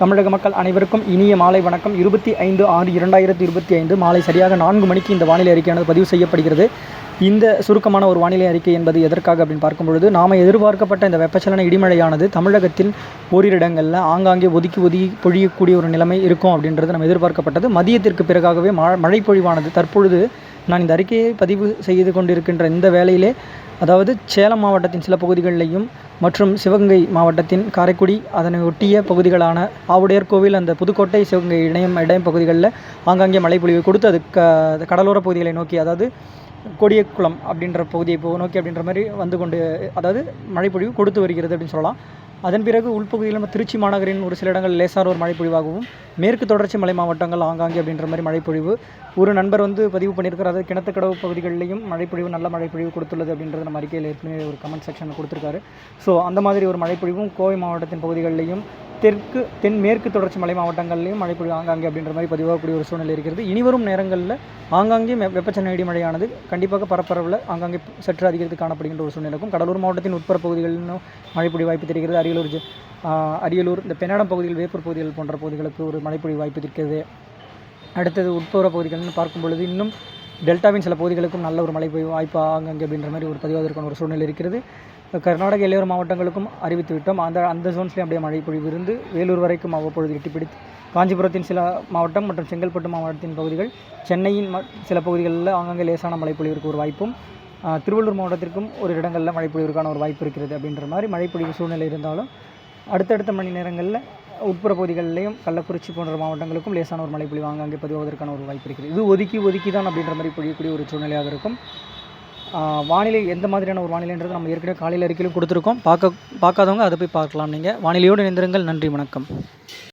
தமிழக மக்கள் அனைவருக்கும் இனிய மாலை வணக்கம். இருபத்தி ஐந்து ஆறு இரண்டாயிரத்தி இருபத்தி ஐந்து மாலை சரியாக நான்கு மணிக்கு இந்த வானிலை அறிக்கையானது பதிவு செய்யப்படுகிறது. இந்த சுருக்கமான ஒரு வானிலை அறிக்கை என்பது எதற்காக அப்படின்னு பார்க்கும் பொழுது நாம் எதிர்பார்க்கப்பட்ட இந்த வெப்பச்சலன இடிமழையானது தமிழகத்தில் ஓரிரு இடங்களில் ஆங்காங்கே ஒதுக்கி ஒதுக்கி பொழியக்கூடிய ஒரு நிலைமை இருக்கும் அப்படின்றது நம்ம எதிர்பார்க்கப்பட்டது. மதியத்திற்கு பிறகாகவே மழை மழை பொழிவானது தற்பொழுது நான் இந்த அறிக்கையை பதிவு செய்து கொண்டிருக்கின்ற இந்த வேளையிலே அதாவது சேலம் மாவட்டத்தின் சில பகுதிகளிலையும் மற்றும் சிவகங்கை மாவட்டத்தின் காரைக்குடி அதனை ஒட்டிய பகுதிகளான ஆவுடையார் கோவில் அந்த புதுக்கோட்டை சிவகங்கை இணையம் இடையம் பகுதிகளில் ஆங்காங்கே மழை பொழிவு கொடுத்து அது க கடலோர பகுதிகளை நோக்கி அதாவது கொடியக்குளம் அப்படின்ற பகுதியை போ நோக்கி அப்படின்ற மாதிரி வந்து கொண்டு அதாவது மழைப்பொழிவு கொடுத்து வருகிறது அப்படின்னு சொல்லலாம். அதன் பிறகு உள்பகுதியில் நம்ம திருச்சி மாநகரின் ஒரு சில இடங்கள் லேசான ஒரு மழைப்பொழிவாகவும் மேற்கு தொடர்ச்சி மலை மாவட்டங்கள் ஆங்காங்கே அப்படின்ற மாதிரி மழைப்பொழிவு. ஒரு நண்பர் வந்து பதிவு பண்ணியிருக்காரு அதாவது கிணத்துக்கடவு பகுதிகளிலையும் மழைப்பொழிவு நல்ல மழைப்பொழிவு கொடுத்துள்ளது அப்படின்றது நம்ம அறிக்கையில் ஏற்கனவே ஒரு கமெண்ட் செக்ஷனில் கொடுத்துருக்காரு. ஸோ அந்த மாதிரி ஒரு மழைப்பொழிவும் கோவை மாவட்டத்தின் பகுதிகளிலையும் தெற்கு தென் மேற்கு தொடர்ச்சி மலை மாவட்டங்கள்லையும் பொழிவு ஆங்காங்கே அப்படின்ற மாதிரி பதிவாகக்கூடிய ஒரு சூழ்நிலை இருக்கிறது. இனிவரும் நேரங்களில் ஆங்காங்கே வெ- வெப்பச்சலன இடிமழையானது கண்டிப்பாக பரப்பரவில் ஆங்காங்கே சற்று அதிகரித்து காணப்படுகின்ற ஒரு சூழ்நிலை இருக்கும். கடலூர் மாவட்டத்தின் உட்புற பகுதிகளிலும் மழைப்பொழிவு வாய்ப்பு தெரிகிறது. அரியலூர் அரியலூர் இந்த பெண்ணாடம் பகுதிகள் வேப்பூர் பகுதிகள் போன்ற பகுதிகளுக்கு ஒரு மழைப்பொழிவு வாய்ப்பு இருக்கிறது. அடுத்தது உட்புற பகுதிகள்னு பார்க்கும் பொழுது இன்னும் டெல்டாவின் சில பகுதிகளுக்கும் நல்ல ஒரு மழை பெய்யும் வாய்ப்பு ஆங்காங்கே அப்படின்ற மாதிரி ஒரு பதிவாவதற்கான ஒரு சூழ்நிலை இருக்கிறது. கர்நாடக எல்லையோர மாவட்டங்களுக்கும் அறிவித்துவிட்டோம் அந்த அந்த ஜோன்ஸ்லேயும் அப்படியே மழை பொழிவு இருந்து வேலூர் வரைக்கும் அவ்வப்பொழுது எட்டிப்பிடித்து காஞ்சிபுரத்தின் சில மாவட்டம் மற்றும் செங்கல்பட்டு மாவட்டத்தின் பகுதிகள் சென்னையின் ம- சில பகுதிகளில் ஆங்காங்கே லேசான மழை பொழிவிற்கு ஒரு வாய்ப்பும் திருவள்ளூர் மாவட்டத்திற்கும் ஒரு இடங்களில் மழை பொழிவிற்கான ஒரு வாய்ப்பு இருக்கிறது அப்படின்ற மாதிரி மழை பொழிவு சூழ்நிலை இருந்தாலும் அடுத்தடுத்த மணி நேரங்களில் உட்புற பகுதிகளிலையும் கள்ளக்குறிச்சி போன்ற மாவட்டங்களுக்கும் லேசான ஒரு மழை பொழிவு ஆங்காங்கே பதிவாவதற்கான ஒரு வாய்ப்பு இருக்குது. இது ஒதுக்கி ஒதுக்கி தான் அப்படின்ற மாதிரி பொழியக்கூடிய ஒரு சூழ்நிலையாக இருக்கும். வானிலை எந்த மாதிரியான ஒரு வானிலைன்றது நம்ம ஏற்கனவே காலையில் அறிக்கையிலும் கொடுத்துருக்கோம். பார்க்க பார்க்காதவங்க அதை போய் பார்க்கலாம் நீங்கள் வானிலையோடு இணைந்திருங்கள். நன்றி வணக்கம்.